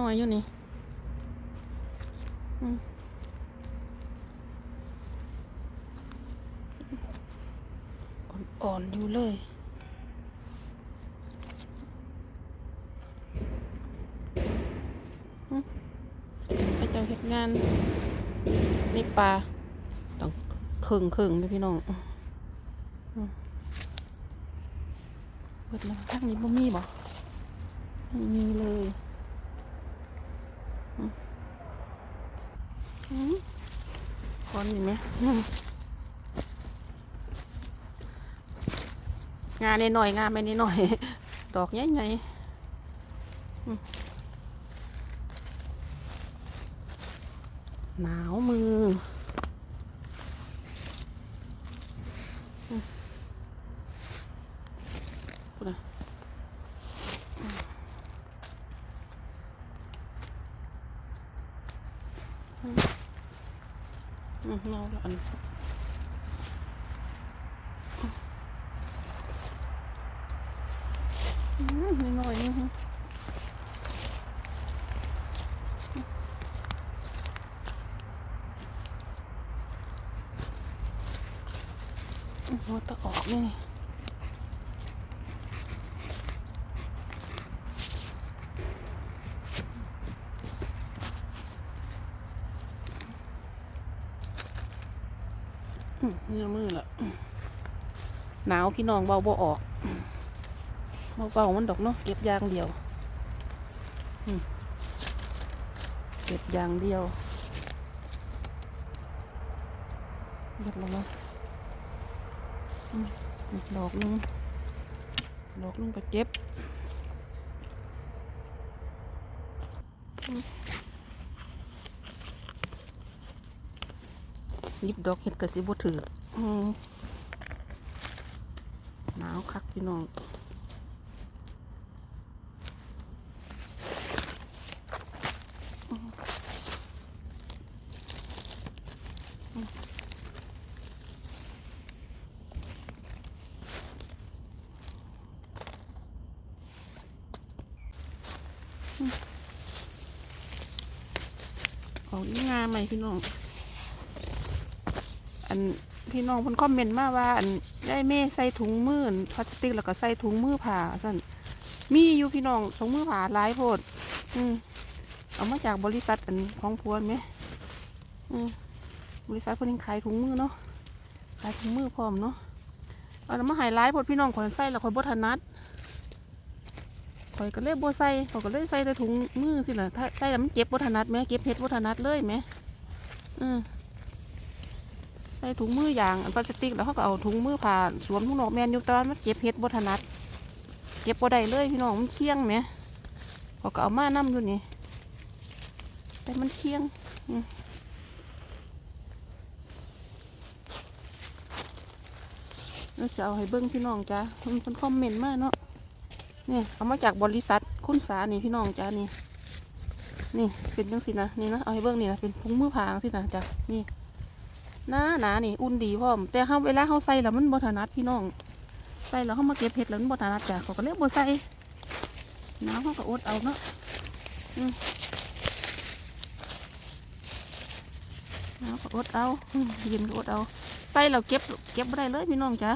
น้อยๆอยู่นี่อ่อนๆอยู่เลยพระเจ้าเฮ็ดงานในป่าต้องเคิงเคิงเลยพี่น้องเปิดแล้วทางนี้บ่มีบ่ ไม่มีเลยอืมอืมก้อนนี่ไหมงานหน่อยงานไปนิดหน่อย ดอกใหญ่ๆหนาวมือมพูดนะอืมอืมเนาละอันอื มนิดหน่อยนึงหัวตะออกนี่อืมนี่มือละหนาวพี่น้องเบาบ่ออก เบาเบาๆมันดอกเนาะเก็บยางเดียวเก็บยางเดียวเด็ดลงมาดอกนึงดอกนึงก็เก็บหยิบดอกเห็ดกระสิบถือหนาวคักพี่น้อง เอาอีงามไหมพี่น้อง อันพี่น้องเพิ่นคอมเมนต์มาว่า อันยายเมย์ใส่ถุงมืออันพลาสติกแล้วก็ใส่ถุงมือผ้าสั่นมีอยู่พี่น้องถุงมือผ้าหลายโพด อืมเอามาจากบริษัทอันของพวนไหมอืมบริษัทเพิ่นขายถุงมือเนาะขายถุงมือพร้อมเนาะเอามาหายหลายโพดพี่น้องขอยใส่แล้วขอยบ่ถนัด อยก็เลยบ่ใส่ข่อยก็เลยใส่แต่ถุงมือสิล่ะถ้าใส่แล้วมันเก็บบ่ถนัดแหมเก็บเฮ็ดบ่ถนัดเลยแหมอืมใส่ถุงมือยางอันพลาสติกแล้วเขาก็เอาถุงมือผ่าสวมถุงนอกแมนยูตอนมันเก็บเห็ดบถนัดเก็บบ่ได้เลยพี่น้องมันเคียงไหมเขาก็เอามานํอยู่นี่แต่มันเคียงอืมแล้วจะเอาให้เบิ้งพี่น้องจ้ามันคอมเมนต์มากเนาะ นี่เอามาจากบริษัทคุณสานี่พี่น้องจ้านี่ นี่เป็นจังสินะนี่นะเอาให้เบิ้งนี่นะเป็นถุงมือผางสินะจ้านี่หนาหนานี่อุ่นดีพร้อมแต่เฮาเวลาเฮาใส่แล้วมันบถนัดพี่น้องใส่แล้วเฮามาเก็บเห็ดแล้วมันบถนัดจ้ะเขาก็เลยบ่ใส่นาวเขาก็อดเอาเนาะนาวก็อดเอาเย็นก็อดเอาใส่แล้วเก็บเก็บบ่ได้เลยพี่น้องจ้ะ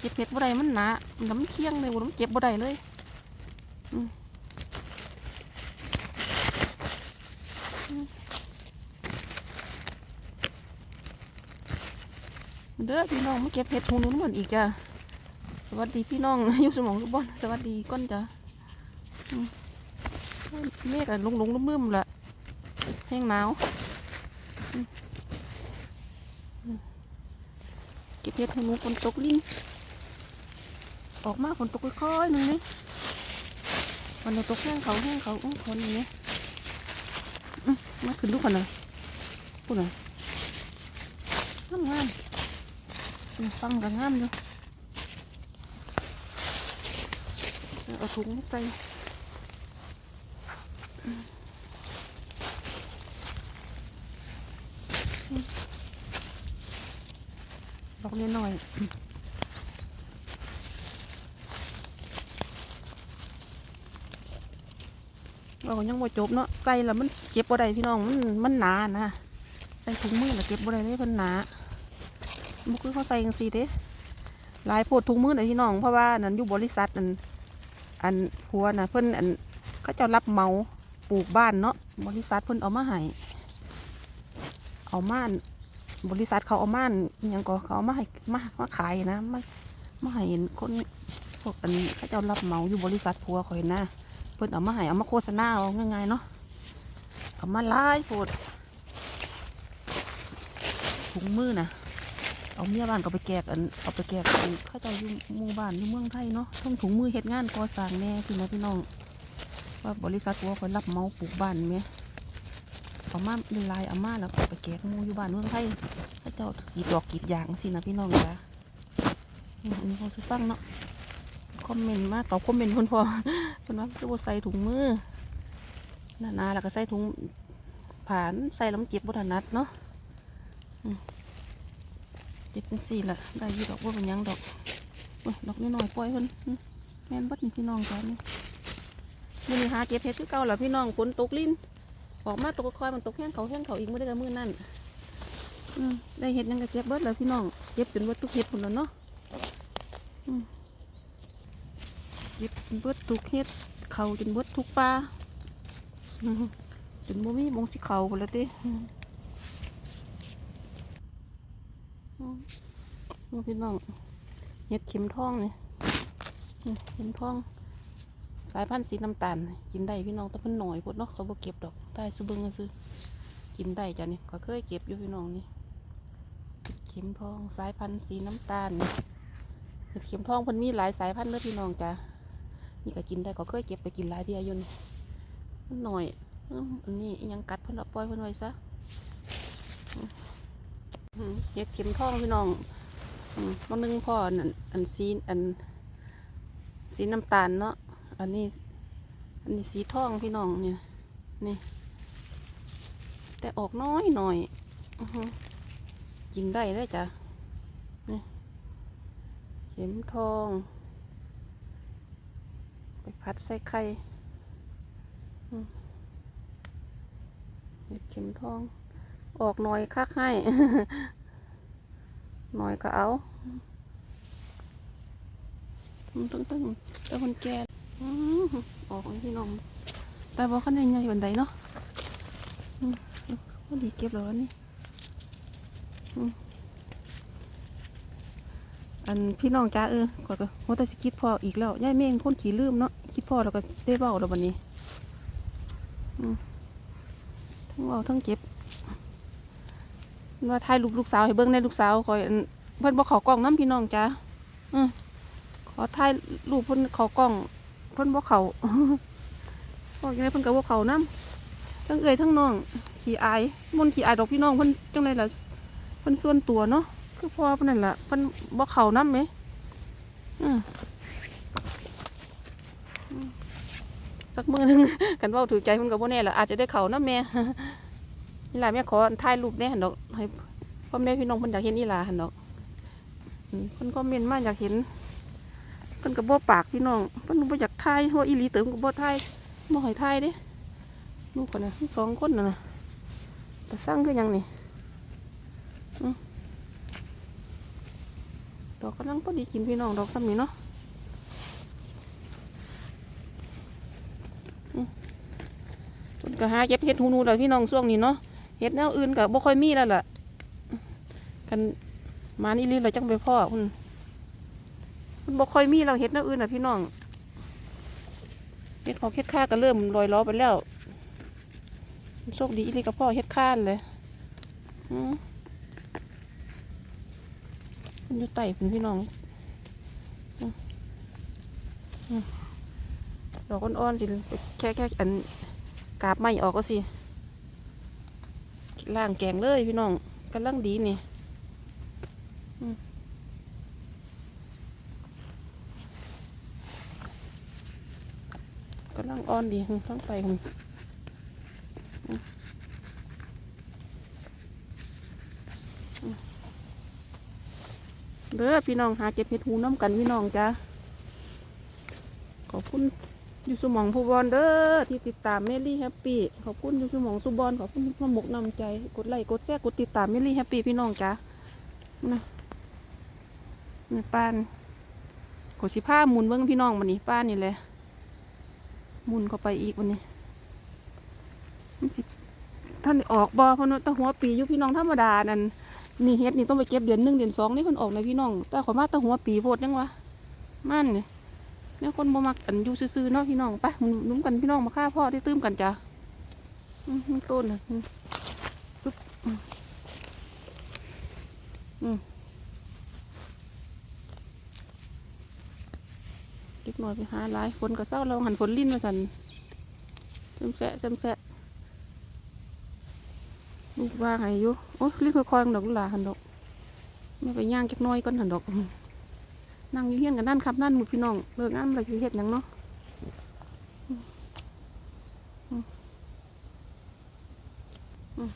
เก็บเห็ดบ่ได้มันหนาแล้วมันเคียงเลยบ่มันเก็บบ่ได้เลย เด้อพี่น้องมาเก็บเห็ดหูนู้นหมดอีกจ้ะสวัสดีพี่น้องอยู่สมองทุกบอนสวัสดีก้นจ้ะเมฆอะลงลงลุ่มลุ่มละแห้งหนาวเก็บเห็ดหูหนูฝนตกลิ้นออกมาฝนตกค่อยๆหนึ่งนี่ วันนี้ตกแห้งเขาแห้งเขาอุ้คนอย่างนี้มาขึ้นลูกคนน่ะพูดหน่อยงามงามๆฟังกันงามอยู่เอาถุงใส่อืมดอกเล็กน้อย เราก็ยังบ่จบเนาะใส่แล้วมันเก็บบ่ได้พี่น้องมันมันหนานะใส่ถุงมือแล้วเก็บบ่ได้เลยเพิ่นหนาบ่คือเขาใส่จังซี่เด้หลายโพดถุงมือน่ะพี่น้องเพราะว่านั่นอยู่บริษัทอันอันผัวนะเพิ่นอันเขาจ้ารับเมาปลูกบ้านเนาะบริษัทเพิ่นเอามาให้เอามานบริษัทเขาเอามานยังก็เขาเอามาให้มามาขายนะมามาให้คนพวกอันเขาจ้ารับเมาอยู่บริษัทผัวข่อยนะ เพิ่นเอามาให้เอามาโฆษณาเอาง่ายๆเนาะเอามาไล่โพดถุงมือนะเอาเมียบ้านก็ไปแกกอันเอาไปแกกอันเข้าเจ้าอยู่หมู่บ้านอยู่เมืองไทยเนาะทั้งถุงมือเฮ็ดงานก่อสร้างแน่สินะพี่น้อง ว่าบริษัทตัวคอยรับเมาปลูกบ้านไหมเอามาเป็นลายเอามาแล้วก็ไปแกกหมูอยู่บ้านเมืองไทยเข้าเจ้ากรีดดอกกรีดยางสินะพี่น้องจ้ะอืมอันนี้เขาสุฟังเนาะ คอมเมนต์มาตอบคอมเมนต์เพิ่นพอเพิ่นว่าคือบ่ใส่ถุงมือหนาๆแล้วก็ใส่ถุงผ่านใส่ล้วมันเจ็บบ่ถนัดเนาะเจ็บจังซี่ล่ะได้ยู่ดอกบ่เป็นยังดอกโอ้ยดอกน้อยปล่อยเพิ่นแม่นบ่นี่พี่น้องจ้านี่มือนี้หาเก็บเฮ็ดคือเก่าล่ะพี่น้องฝนตกลิ้นออกมาตกค่อยมันตกแห้งเขาแห้งเขาอีกไมื้อใดก็มื้อนั้นได้เฮ็ดยังก็เก็บเบิดแล้วพี่น้องเก็บจนเบิดทุเฮ็ดพุ่นแล้วเนาะ เก็บเบิดทุกเฮ็ดเขาจนเบิดทุกปลาจนบ่มีมองสิเขาพุ่นละติอื้อหือนี่พี่น้องเฮ็ดเข็มทองนี่เข็มทอง สายพันธุ์สีน้ำตาล กินได้พี่น้องแต่มันหน่อยพดเนาะเขาบ่เก็บดอกได้สุเบิงก็ซื้อกินได้จ้ะนี่ก็เคยเก็บอยู่พี่น้องนี่เห็ดเข็มทองสายพันธุ์สีน้ำตาลเห็ดเข็มทองเพิ่นมีหลายสายพันธุ์เลยพี่น้องจ้ะ นี่ก็กินได้ก็เคยเก็บไปกินหลายเดียวอยู่นี่มันหน่อยอันนี้ยังกัดเพิ่นเอาปล่อยเพิ่นไว้ซะเห็ดเข็มทองพี่น้องอืมบางนึงพ่ออันอันสีอันสีน้ำตาลเนาะ อันนี้ อันนี้สีทองพี่น้องเนี่ย นี่ แต่ออกน้อยหน่อยอกินได้ได้จ้ะนี่เข็มทอง ไปพัดใส่ไข่เห็ดเข็มทอง ออกหน่อยคักให้ หน่อยก็เอาตึ้งตึ้งแต่คนแก่อออกให้พี่น้องแต่บอกเขาในใหญ่บันไดเนาะอืมพอดีเก็บแล้วนี่ อันพี่น้องจ้าเออขอยก็โหแต่สิคิดพออีกแล้วย่ายเมงคนขี่ลืมเนาะคิดพอแล้วก็ได้เบ้าแล้ววันนี้ทั้งเบ้าทั้งเจ็บว่าถ่ายรูปลูกสาวให้เบิ่งในลูกสาวคอยอันเพิ่นบ่เขากล้องน้ำพี่น้องจ้าอืมขอถ่ายรูปเพิ่นขากล้อง เพิ่นบ่เขาบอกยังไงเพิ่นก็บ่เขาน้ำทั้งเอ่ยทั้งน้องขี้อายมนขี้อายดอกพี่น้องเพิ่นจังไดล่ะเพิ่นส่วนตัวเนาะ คือพ่อเนนั่นละเพิ่นบ่เขาน้ำไหมอืมสักมือหนึงกันว้าถือใจเพิ่นก็บ่แน่ละอาจจะได้เขาน้ำแม่นี่ล่ะแม่ขอถ่ายรูปแน่หันดอกให้พ่อแม่พี่น้องเพิ่นอยากเห็นอีหลาหั่นดอกเพิ่นคอมเมนมาอยากเห็นเพิ่นก็บ่ปากพี่น้องเพิ่นบ่อยากทายเพราะอีหลีเติมก็บ่ทายบ่ให้ทายเด้ลูกคนน่ะทั้งสองคนน่ะนะแต่สร้างคือยังนี่อืม ดอกกำลังพอดีกินพี่น้องดอกซ้ำนี่เนาะอืมเพิ่นก็หาเก็บเฮ็ดหูนูแล้วพี่น้องช่วงนี้เนาะเฮ็ดแนวอื่นก็บ่ค่อยมีแล้วล่ะ กันมานี่ลีเราจังไปพ่อพุ่นมันบ่ค่อยมีเราเฮ็ดแนวอื่นอะพี่น้องเฮ็ดของเฮ็ดค่าก็เริ่มลอยล้อไปแล้วโชคดีอีลีกับพ่อเฮ็ดข้านเลยอืม มันอยู่ใต้พุ่นพี่น้องดอกอ่อนๆสิแค่แค่อันกาบไม้ออกก็สิล่างแกงเลยพี่น้องกำลังดีนี่กำลังอ่อนดีทั้งไปหึอืมอืม เด้อพี่น้องหาเก็บเห็ดหูน้ำกันพี่น้องจ้าขอบคุณอยู่สมองผู้บอลเด้อที่ติดตามเมลี่แฮปปี้ขอบคุณอยู่สมองสุบอลขอบคุณพ่อหมกนำใจ กดไลค์กดแชร์กดติดตามเมลี่แฮปปี้พี่น้องจ้านะนี่ป้านกดสิผ้าหมุนเบิ้งพี่น้องมันนี่ป้านนี่แหละหมุนเข้าไปอีกวันนี้ท่านออกบอเพราะว่าแตหัวปีอยู่พี่น้องธรรมดานั่น นี่เฮ็ดนี่ต้องไปเก็บเดือนหนึ่งเดือนสองนี่เพิ่นออกนะพี่น้อง แต่ขอมาตะหัวปีโพดยังวะมันนี่เนี่ยคนบ่มักอันอยู่ซื่อๆเนาะพี่น้องไปมุนนุ่มกันพี่น้องมาฆ่าพ่อที่ตื้มกันจ้ะมันต้นอะปึ๊บอืมเล็กน้อยไปหาหลายฝนก็เศร้าเราหันฝนลิ้นมาสันเซมแสะเซมแสะ ลูกว่าไงอยู่โอ้ยรีบค่อยๆดอกลูกหลาหันดอกไม่ไปย่างจักน้อยก่อนหันดอกนั่งอยู่เฮียนกันนั่นครับนั่นมุดพี่น้องเลิกงานอะไรคือเฮ็ดยังเนาะ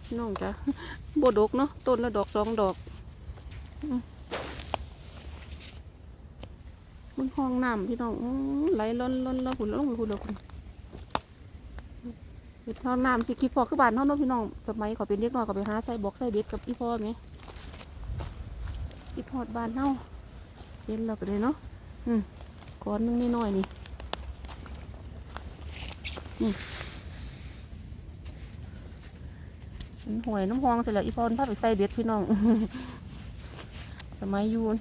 พี่น้องจ้ะบดกเนาะต้นละดอกสองดอกมมึงห้องน้ำพี่น้องไหลล้นล้นล้นหุ่นล้นหุ่นล้น เห็ดห้อน้ำสิคิดพอคือบ้านเฮาเนาะพี่น้องสมัยขาเป็นเด็กน้อยก็ไปหาใส่บอกใส่เบ็ดกับอีพ่อไหมคิดพอดบ้านเฮาเห็นแล้วก็เลยเนาะอืมก้อนนึงนิดหน่อยนี่นี่หวยน้ำหองเสร็จแล้วอีพอนพาไปใส่เบ็ดพี่น้องสมัยยูน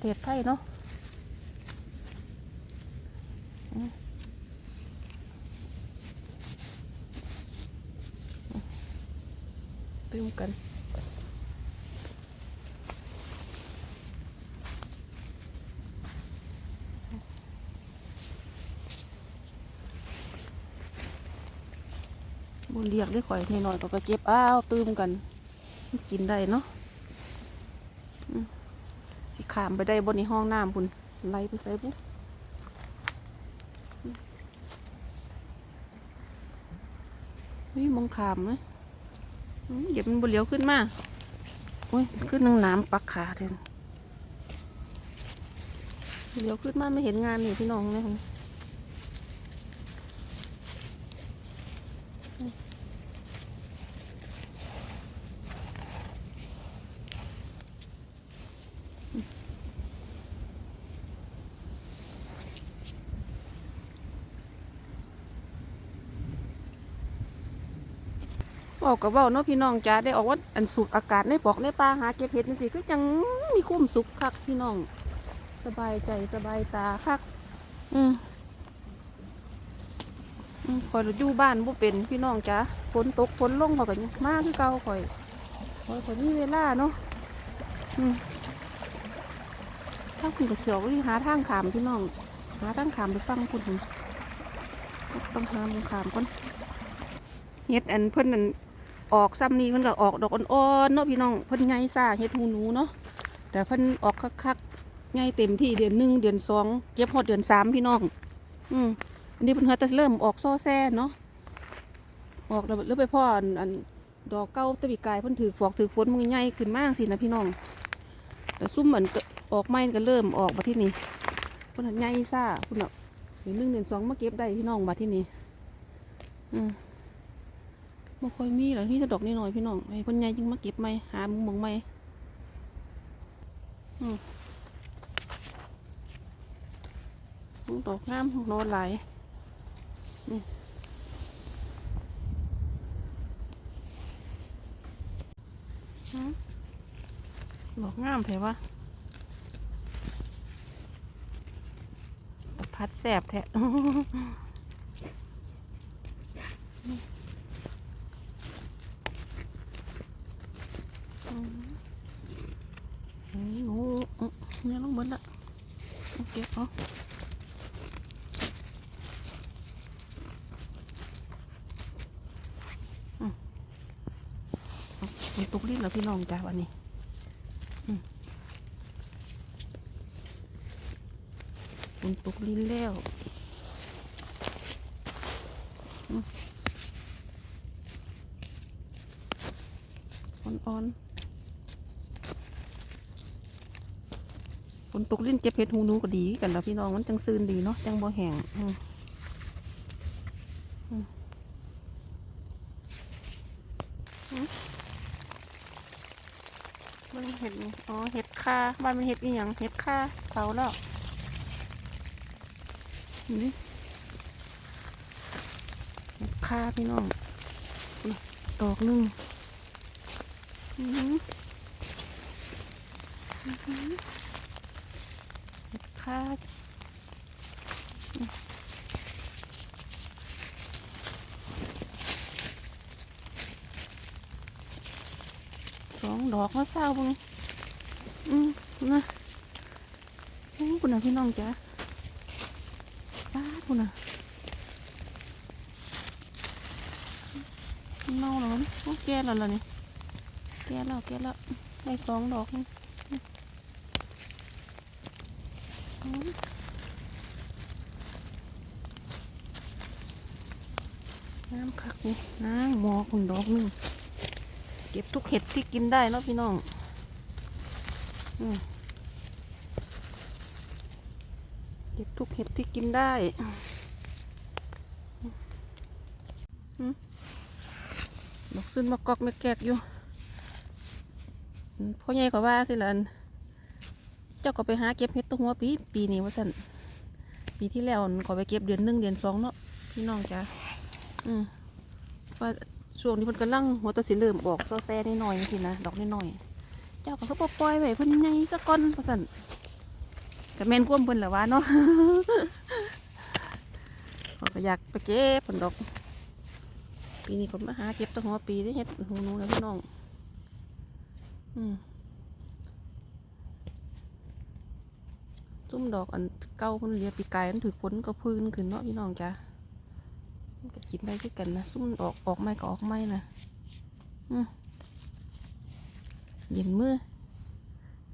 เทศไทยเนาะ ตื่กันบนเรียกได้ข่อยนิดหน่อยก็ไปเก็บอ้าวตื้มกัน กินได้เนาะสิขามไปได้บนในห้องน้ำพุ่นไหลไปใส่ปุ๊บนี่มองขามไหม เดี๋ยวมันบนเลี้ยวขึ้นมาโอ้ยขึ้นนังน้ำปักขาเถอะเลี้ยวขึ้นมาไม่เห็นงานนี่พี่น้องเลย บอกกับว่าเนาะพี่น้องจ้าได้ออกว่าอันสุกอากาศในปอกในป่าหาเก็บเห็ดนี่สิก็จังมีคุ้มสุขคักพี่น้อง สบายใจสบายตาคักอืมอืมคอยอยู่บ้านบ่เป็นพี่น้องจ้าฝนตกฝนลงเขาก็ยังมาคือเก่าคอยคอยคอยมีเวลาเนาะอืมถ้าคุณกับเสียวนี่หาทางขามพี่น้อง หาทางขามไปฟังคุณต้องหาทางขามก่อนเฮ็ดอันเพิ่นอัน ออกซ้ำนี้มันก็ออกดอกอ่อนๆเนาะพี่น้องเพิ่นใหญ่ซ่าเฮ็ดหูหนูเนาะแต่เพิ่นออกคักๆใหญ่เต็มที่เดือนหนึ่งเดือนสองเก็บฮอดเดือนสามพี่น้อง อืมอันนี้เพิ่นเฮ็ดแต่เริ่มออกซ้อแซ่เนาะออกแล้วแล้วไปพ่ออันดอกเก้าตะบิกายเพิ่นถือฟอกถือฝนมันก็ใหญ่ขึ้นมากสินะพี่น้อง แต่ซุ่มเหมือนออกไม้ก็เริ่มออกมาที่นี่เพิ่นใหญ่ซ่าเพิ่นเอาเดือนหนึ่งเดือนสองมาเก็บได้พี่น้องมาที่นี่อืม บ่ค่อยมีหรอกที่จะดอกนิดหน่อยพี่น้องไอ้คนใหญ่จึงมาเก็บไหมหามุงมองไหมอืมดอกงามโนนหลายนี่หืมดอกงามเถอะวะพัดแสบแท้ นี่โอ้โอ้เนี่ยลงเบนละโอเคเอาอืมเอาฝน ตุกลิ้นแล้วพี่น้องจ้าวันนี้อืมฝนตกลิ้นแล้วอืมอ่อนๆ นตกลิ้นเจ็บเพชรหูนูก็ดีกันแล้วพี่น้องมันจังซื่นดีเนาะจังบ่แห้งมันเห็ดอ๋อเห็ดค่าบ้านมันเห็ดอีหยังเห็ดค่าเผาแล้วนี่เห็ดค่าพี่น้องอุ๊ยดอกนึงอือ หืออื้อหือเห็ดคาสองดอกมาเศร้าเบึงอืมนะโอ้คุณน่ะพี่น้องจ้ะป้าคุณน่ะเน่าแล้วโอ้แก่แล้วล่ะนี่แก่แล้วแก่แล้วได้สองดอกนี่อืม น้ำคักนี่น้ำหมอคุณดอกหนึงเก็บทุกเห็ดที่กินได้เนาะพี่น้องอเก็บทุกเห็ดที่กินได้ดอกขึ้นมากอกไม่แกกอยู่พ่อใหญ่ก็ว่าสิล่ะอัน เจ้าก็ไปหาเก็บเห็ดตัวหัวปี ปีนี้ว่าสันปีที่แล้วก็ไปเก็บเดือนหนึ่งเดือนสองเนาะพี่น้องจ้ะอืมว่าช่วงนี้มันกำลังหัวตะสิเริ่มออกโซแซ่นิดหน่อยสินะดอกนิดหน่อย เจ้าก็เขาปล่อยไว้เพิ่นใหญ่สักก้อนว่าซั่นก็แมนความเพิ่นแหละว่าเนาะเขาก็อยากไปเก็บเพิ่นดอก ปีนี้ก็มาหาเก็บตั้งหัวปีที่เฮ็ดหูนูนะพี่น้อง อืม ซุ้มดอกอันเก่าเพิ่นเหลียปีกายมันถือผลก็พื้นขึ้นเนาะพี่น้องจ้ะก็กินได้คือกันนะซุ่มออกออกไม่ก็ออกไม่นะอเย็นมือ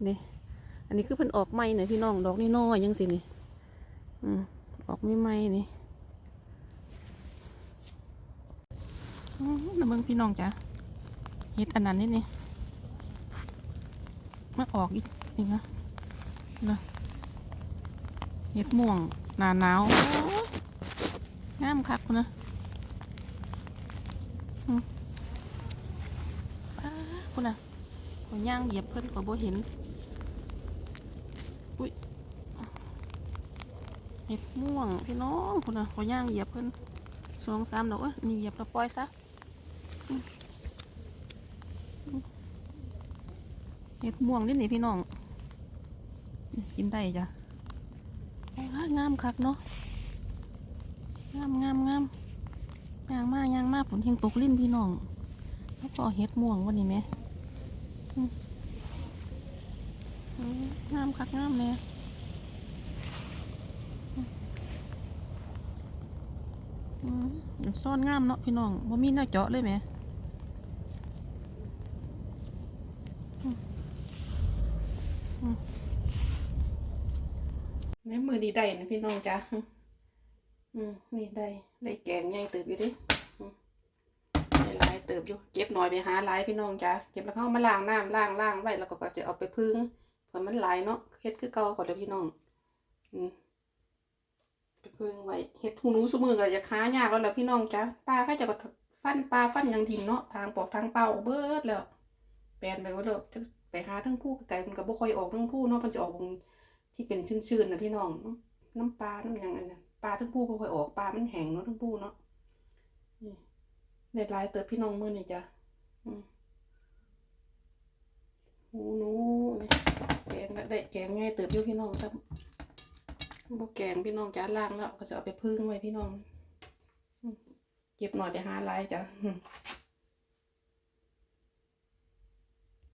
นี่อันนี้คือเพิ่นออกไม่เนี่ยพี่น้องดอกนี่น้อยยังสินี่อืมออกไม่ไม่นี่นะเบิ่งพี่น้องจ้ะเฮ็ดอันนั้นนี่นี่มาออกอีกนี่นะนะ เฮ็ดม่วงหนาหนาวงามคักนะคุณน่ะขอย่างเหยียบเพิ่นขอบ่เห็น อุ้ยเห็ดม่วงพี่น้องคุณน่ะขอย่างเหยียบเพิ่นสองสามดอกเอ้ยนี่เหยียบแล้วปล่อยซะเห็ดม่วงนี่นี่พี่น้อง กินได้จ้ะ งามคักเนาะงามงามงามยางมากยางมากฝนเฮงตกลิ้นพี่น้องแล้วก็เห็ดม่วงวันนี้ไหมงามคักงามเลยอืมซ่อนงามเนาะพี่น้องว่ามีแนวเจาะเลยไหมอืมอืมแม่มือดีได้นะ พี่น้องจ้ะอืมนี่ได้ ได้แกงใหญ่ตื่นอยู่ดิได้หลายเติบอยู่ เก็บหน่อยไปหาหลายพี่น้องจ้ะเก็บแล้วเข้ามาล้างน้ำล้างล้างไว้แล้วก็จะเอาไปพึ่งเผื่อมันหลายเนาะเฮ็ดคือเก่าก่อนเลยพี่น้อง อืมไปพึ่งไว้เฮ็ดหูนูสมือก็จะค้ายากแล้วแหละพี่น้องจ้ะปลาเขาจะก็ฟันปลาฟันยังทิมเนาะทางปอกทางเป่าเบิดแล้วแปลนไปว่าแล้วจะไปหาทั้งผู้ไก่มันก็บ่ค่อยออกทั้งผู้เนาะมันจะออกที่เป็นชื้นๆนะพี่น้อง น้ำปลาน้ำยังอันนั้นปลาทั้งผู้บ่ค่อยออกปลามันแห้งเนาะทั้งผู้เนาะนี่เด็ดลายเติบพี่น้องมือนี่จ้ะอืมหูหนูนี่แกงก็ได้แกงง่ายเติบอยู่พี่น้องครับบกแกงพี่น้องจ้าล่างแล้วก็จะเอาไปพึ่งไว้พี่น้องเก็บหน่อยไปหาลายจ้ะ